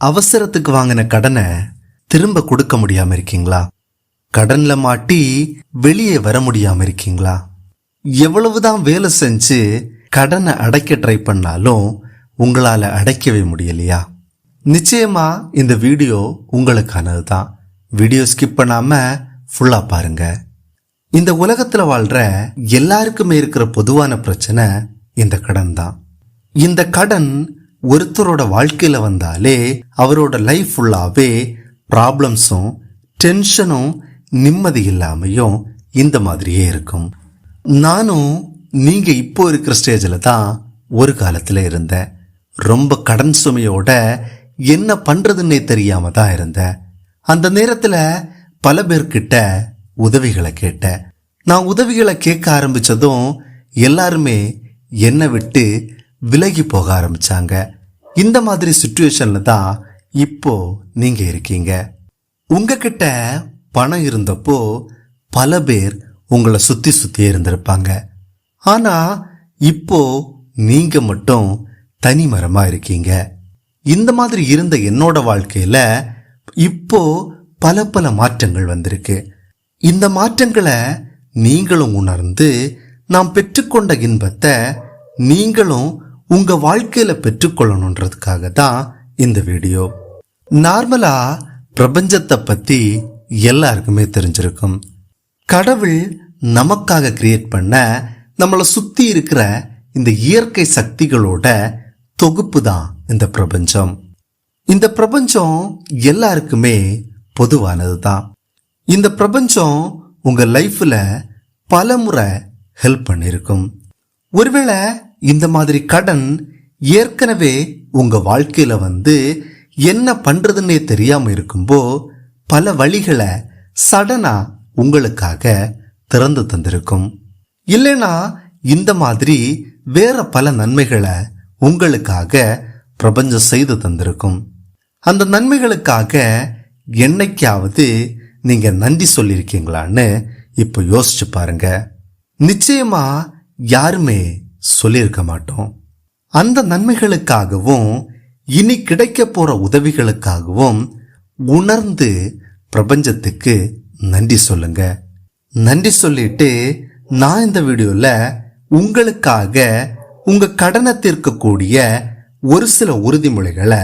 அவசரத்துக்கு வாங்கின கடனை திரும்ப கொடுக்க முடியாம இருக்கீங்களா? கடன்ல மாட்டி வெளியே வர முடியாம இருக்கீங்களா? எவ்வளவுதான் வேலை செஞ்சு கடனை அடைக்க ட்ரை பண்ணாலும் உங்களால அடைக்கவே முடியலையா? நிச்சயமா இந்த வீடியோ உங்களுக்கானது தான் வீடியோ ஸ்கிப் பண்ணாம ஃபுல்லா பாருங்க. இந்த உலகத்துல வாழ்ற எல்லாருக்குமே இருக்கிற பொதுவான பிரச்சனை இந்த கடன் தான் இந்த கடன் ஒருத்தரோட வாழ்க்கையில் வந்தாலே அவரோட லைஃப் ஃபுல்லாகவே ப்ராப்ளம்ஸும் டென்ஷனும் நிம்மதி இல்லாமையும் இந்த மாதிரியே இருக்கும். நானும் நீங்கள் இப்போ இருக்கிற ஸ்டேஜில் தான் ஒரு காலத்தில் இருந்தேன். ரொம்ப கடன் சுமையோட என்ன பண்ணுறதுன்னே தெரியாமல் தான் இருந்தேன். அந்த நேரத்தில் பல பேர்கிட்ட உதவிகளை கேட்டேன். நான் உதவிகளை கேட்க ஆரம்பிச்சதும் எல்லாருமே என்னை விட்டு விலகி போக ஆரம்பிச்சாங்க. இந்த மாதிரி சுச்சுவேஷன்ல தான் இப்போ நீங்க இருக்கீங்க. உங்ககிட்ட பணம் இருந்தப்போ பல பேர் உங்களை சுத்தி சுத்தி இருந்திருப்பாங்க. ஆனா இப்போ நீங்க மட்டும் தனிமரமா இருக்கீங்க. இந்த மாதிரி இருந்த என்னோட வாழ்க்கையில இப்போ பல பல மாற்றங்கள் வந்திருக்கு. இந்த மாற்றங்களை நீங்களும் உணர்ந்து நாம் பெற்றுக்கொண்ட இன்பத்தை நீங்களும் உங்கள் வாழ்க்கையில் பெற்றுக்கொள்ளணுன்றதுக்காக தான் இந்த வீடியோ. நார்மலாக பிரபஞ்சத்தை பற்றி எல்லாருக்குமே தெரிஞ்சிருக்கும். கடவுள் நமக்காக கிரியேட் பண்ண நம்மளை சுற்றி இருக்கிற இந்த இயற்கை சக்திகளோட தொகுப்பு தான் இந்த பிரபஞ்சம். இந்த பிரபஞ்சம் எல்லாருக்குமே பொதுவானது தான் இந்த பிரபஞ்சம் உங்கள் லைஃப்பில் பல முறை ஹெல்ப் பண்ணியிருக்கும். ஒருவேளை இந்த மாதிரி கடன் ஏற்கனவே உங்க வாழ்க்கையில வந்து என்ன பண்றதுன்னே தெரியாம இருக்கும்போ பல வழிகளை சடனா உங்களுக்காக திறந்து தந்திருக்கும். இல்லைனா இந்த மாதிரி வேற பல நன்மைகளை உங்களுக்காக பிரபஞ்சம் செய்து தந்திருக்கும். அந்த நன்மைகளுக்காக என்னைக்காவது நீங்க நன்றி சொல்லியிருக்கீங்களான்னு இப்போ யோசிச்சு பாருங்க. நிச்சயமா யாருமே சொல்லியிருக்க மாட்டோம். அந்த நன்மைகளுக்காகவும் இனி கிடைக்க போற உதவிகளுக்காகவும் உணர்ந்து பிரபஞ்சத்துக்கு நன்றி சொல்லுங்க. நன்றி சொல்லிட்டு நான் இந்த வீடியோல உங்களுக்காக உங்க கடனை தீர்க்கக்கூடிய ஒரு சில உறுதிமொழிகளை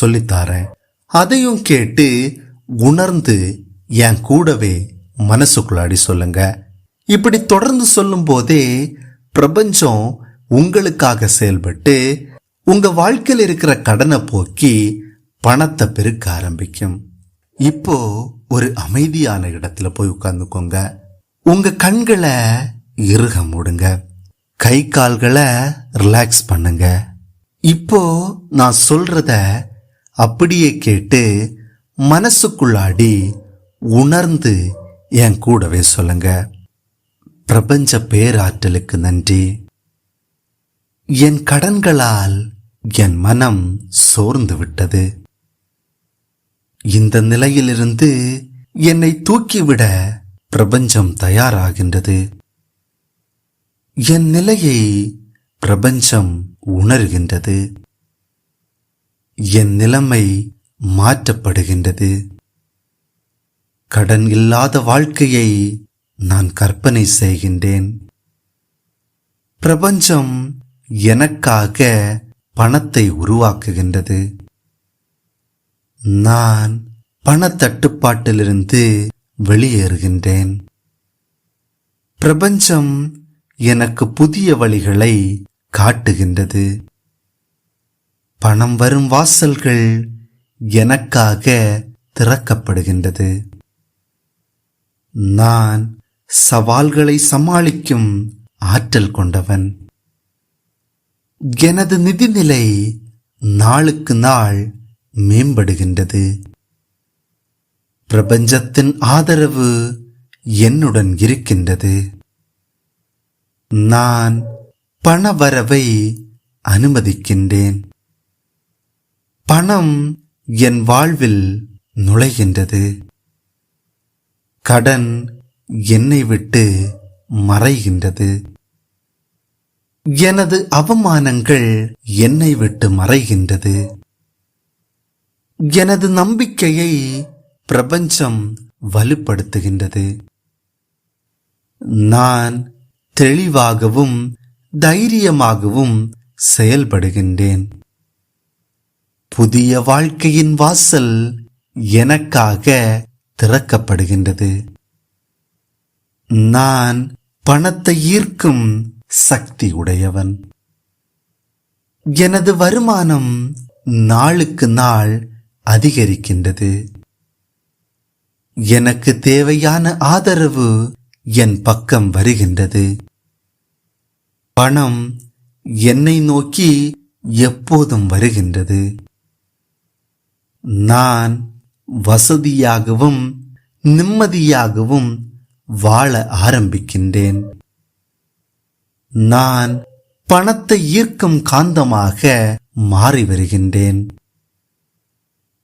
சொல்லித்தாரேன் அதையும் கேட்டு உணர்ந்து என் கூடவே மனசுக்குள்ளாடி சொல்லுங்க. இப்படி தொடர்ந்து சொல்லும் போதே பிரபஞ்சம் உங்களுக்காக செயல்பட்டு உங்க வாழ்க்கையில் இருக்கிற கடனை போக்கி பணத்தை பெருக்க ஆரம்பிக்கும். இப்போ ஒரு அமைதியான இடத்துல போய் உட்கார்ந்துக்கோங்க. உங்க கண்களை இறுக மூடுங்க. கை கால்களை ரிலாக்ஸ் பண்ணுங்க. இப்போ நான் சொல்றத அப்படியே கேட்டு மனசுக்குள்ளாடி உணர்ந்து என் கூடவே சொல்லுங்கள் பிரபஞ்ச பேராற்றலுக்கு நன்றி. என் கடன்களால் என் மனம் சோர்ந்து விட்டது. இந்த நிலையிலிருந்து என்னை தூக்கிவிட பிரபஞ்சம் தயாராகின்றது. என் நிலையை பிரபஞ்சம் உணர்கின்றது. என் நிலைமை மாற்றப்படுகின்றது. கடன் இல்லாத வாழ்க்கையை நான் கற்பனை செய்கின்றேன். பிரபஞ்சம் எனக்காக பணத்தை உருவாக்குகின்றது. நான் பணத்தட்டுப்பாட்டிலிருந்து வெளியேறுகின்றேன். பிரபஞ்சம் எனக்கு புதிய வழிகளை காட்டுகின்றது. பணம் வரும் வாசல்கள் எனக்காக திறக்கப்படுகின்றது. நான் சவால்களை சமாளிக்கும் ஆற்றல் கொண்டவன். எனது நிதிநிலை நாளுக்கு நாள் மேம்படுகின்றது. பிரபஞ்சத்தின் ஆதரவு என்னுடன் இருக்கின்றது. நான் பணவரவை அனுமதிக்கின்றேன். பணம் என் வாழ்வில் நுழைகின்றது. கடன் என்னை விட்டு மறைகின்றது. எனது அவமானங்கள் என்னை விட்டு மறைகின்றது. எனது நம்பிக்கையை பிரபஞ்சம் வலுப்படுத்துகின்றது. நான் தெளிவாகவும் தைரியமாகவும் செயல்படுகின்றேன். புதிய வாழ்க்கையின் வாசல் எனக்காக திறக்கப்படுகின்றது. நான் பணத்தை ஈர்க்கும் சக்தி உடையவன் எனது வருமானம் நாளுக்கு நாள் அதிகரிக்கின்றது. எனக்கு தேவையான ஆதரவு என் பக்கம் வருகின்றது. பணம் என்னை நோக்கி எப்போதும் வருகின்றது. நான் வசதியாகவும் நிம்மதியாகவும் வாழ ஆரம்பிக்கின்றேன். நான் பணத்தை ஈர்க்கும் காந்தமாக மாறி வருகின்றேன்.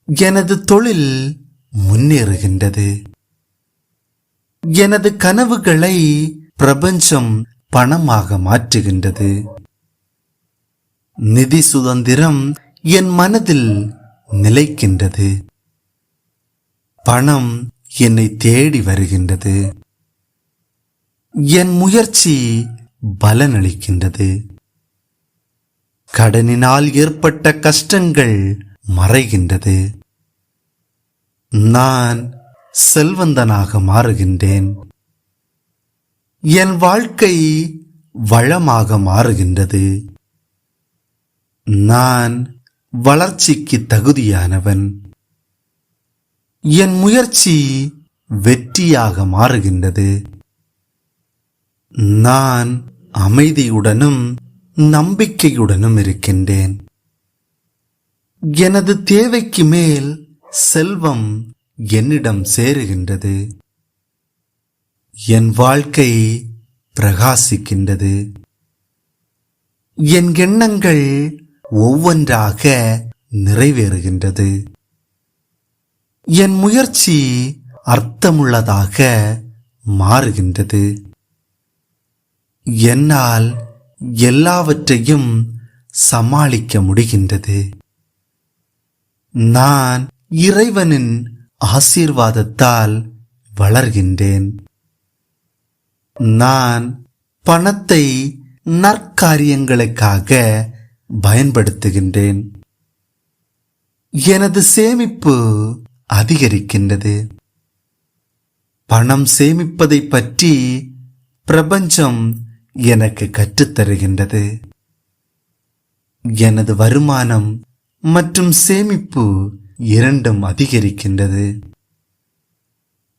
எனது தொழில் முன்னேறுகின்றது. எனது கனவுகளை பிரபஞ்சம் பணமாக மாற்றுகின்றது. நிதி சுதந்திரம் என் மனதில் நிலைக்கின்றது. பணம் என்னை தேடி வருகின்றது. என் முயற்சி பலனளிக்கின்றது. கடனினால் ஏற்பட்ட கஷ்டங்கள் மறைகின்றது. நான் செல்வந்தனாக மாறுகின்றேன். என் வாழ்க்கை வளமாக மாறுகின்றது. நான் வளர்ச்சிக்கு தகுதியானவன். என் முயற்சி வெற்றியாக மாறுகின்றது. நான் அமைதியுடனும் நம்பிக்கையுடனும் இருக்கின்றேன். எனது தேவைக்கு மேல் செல்வம் என்னிடம் சேருகின்றது. என் வாழ்க்கை பிரகாசிக்கின்றது. என் எண்ணங்கள் ஒவ்வொன்றாக நிறைவேறுகின்றது. என் முயற்சி அர்த்தமுள்ளதாக மாறுகின்றது. என்னால் எல்லாவற்றையும் சமாளிக்க முடிகின்றது. நான் இறைவனின் ஆசீர்வாதத்தால் வளர்கின்றேன். நான் பணத்தை நற்காரியங்களுக்காக பயன்படுத்துகின்றேன். எனது சேமிப்பு அதிகரிக்கின்றது. பணம் சேமிப்பதை பற்றி பிரபஞ்சம் எனக்கு கற்றுத்தருகின்றது. எனது வருமானம் மற்றும் சேமிப்பு இரண்டும் அதிகரிக்கின்றது.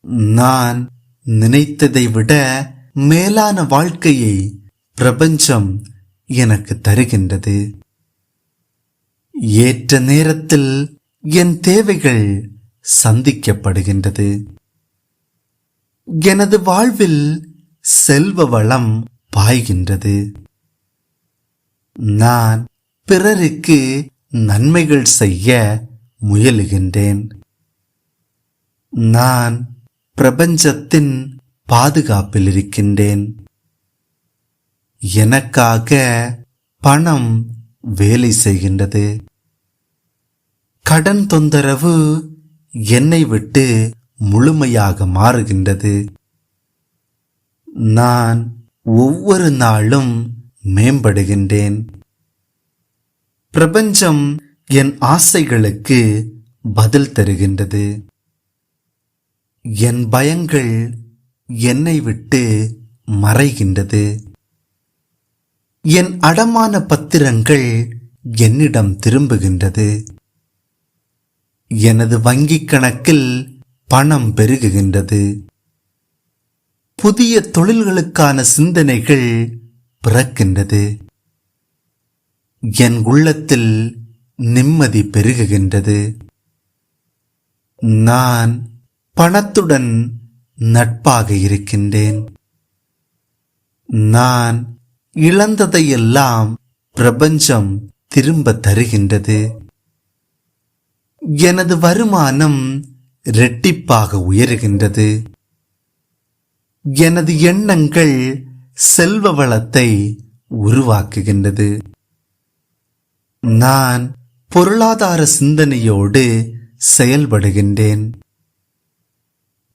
நான் நினைத்ததை விட மேலான வாழ்க்கையை பிரபஞ்சம் எனக்கு தருகின்றது. ஏற்ற நேரத்தில் என் தேவைகள் சந்திக்கப்படுகின்றது. எனது வாழ்வில் செல்வ வளம் பாய்கின்றது. நான் பிறருக்கு நன்மைகள் செய்ய முயலுகின்றேன். நான் பிரபஞ்சத்தின் பாதுகாப்பில் இருக்கின்றேன். எனக்காக பணம் வேலை செய்கின்றது. கடன் தொந்தரவு என்னை விட்டு முழுமையாக மாறுகின்றது. நான் ஒவ்வொரு நாளும் மேம்படுகின்றேன். பிரபஞ்சம் என் ஆசைகளுக்கு பதில் தருகின்றது. என் பயங்கள் என்னை விட்டு மறைகின்றது. என் அடமான பத்திரங்கள் என்னிடம் திரும்புகின்றது. எனது வங்கிக் கணக்கில் பணம் பெருகுகின்றது. புதிய தொழில்களுக்கான சிந்தனைகள் பிறக்கின்றது. என் உள்ளத்தில் நிம்மதி பெருகுகின்றது. நான் பணத்துடன் நட்பாக இருக்கின்றேன். நான் இழந்ததையெல்லாம் பிரபஞ்சம் திரும்ப தருகின்றது. எனது வருமானம் இரட்டிப்பாக உயருகின்றது. எனது எண்ணங்கள் செல்வ வளத்தை உருவாக்குகின்றது. நான் பொருளாதார சிந்தனையோடு செயல்படுகின்றேன்.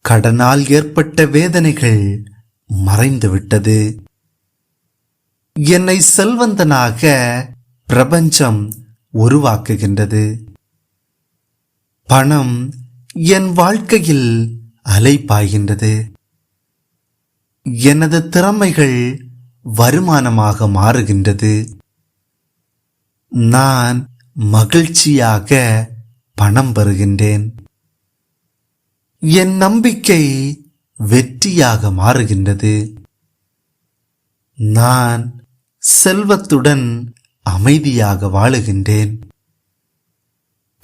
கடனால் ஏற்பட்ட வேதனைகள் மறைந்துவிட்டது. என்னை செல்வந்தனாக பிரபஞ்சம் உருவாக்குகின்றது. பணம் என் வாழ்க்கையில் அலைப்பாய்கின்றது எனது திறமைகள் வருமானமாக மாறுகின்றது. நான் மகிழ்ச்சியாக பணம் பெறுகின்றேன். என் நம்பிக்கை வெற்றியாக மாறுகின்றது. நான் செல்வத்துடன் அமைதியாக வாழுகின்றேன்.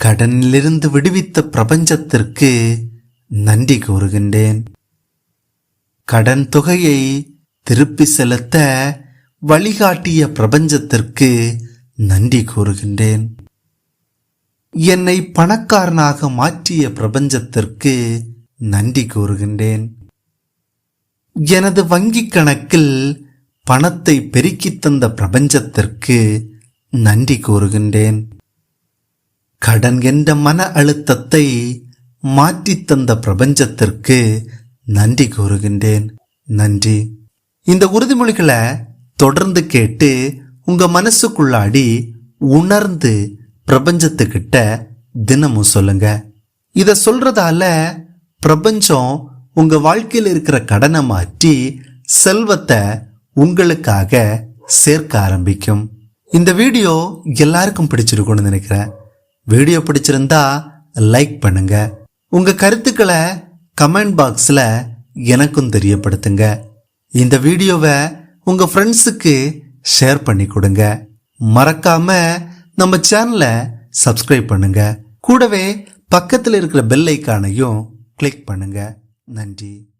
கடனிலிருந்து விடுவித்த பிரபஞ்சத்திற்கு நன்றி கூறுகின்றேன். கடன் தொகையை திருப்பி செலுத்த வழிகாட்டிய பிரபஞ்சத்திற்கு நன்றி கூறுகின்றேன். என்னை பணக்காரனாக மாற்றிய பிரபஞ்சத்திற்கு நன்றி கூறுகின்றேன். எனது வங்கிக் கணக்கில் பணத்தை பெருக்கித் தந்த பிரபஞ்சத்திற்கு நன்றி கூறுகின்றேன். கடன் என்ற மன அழுத்தத்தை மாற்றித் தந்த பிரபஞ்சத்திற்கு நன்றி கூறுகின்றேன். நன்றி. இந்த உறுதிமொழிகளை தொடர்ந்து கேட்டு உங்க மனசுக்குள்ளாடி உணர்ந்து பிரபஞ்சத்துக்கிட்ட தினமும் சொல்லுங்க. இத சொல்றதால பிரபஞ்சம் உங்க வாழ்க்கையில் இருக்கிற கடனை மாற்றி செல்வத்தை உங்களுக்காக சேர்க்க ஆரம்பிக்கும். இந்த வீடியோ எல்லாருக்கும் பிடிச்சிருக்கும்னு நினைக்கிறேன். வீடியோ பிடிச்சிருந்தா லைக் பண்ணுங்க. உங்க கருத்துக்களை கமெண்ட் பாக்ஸில் எனக்கும் தெரியப்படுத்துங்க. இந்த வீடியோவை உங்கள் ஃப்ரெண்ட்ஸுக்கு ஷேர் பண்ணி கொடுங்க. மறக்காம நம்ம சேனலை சப்ஸ்கிரைப் பண்ணுங்க. கூடவே பக்கத்தில் இருக்கிற பெல் ஐக்கானையும் கிளிக் பண்ணுங்க. நன்றி.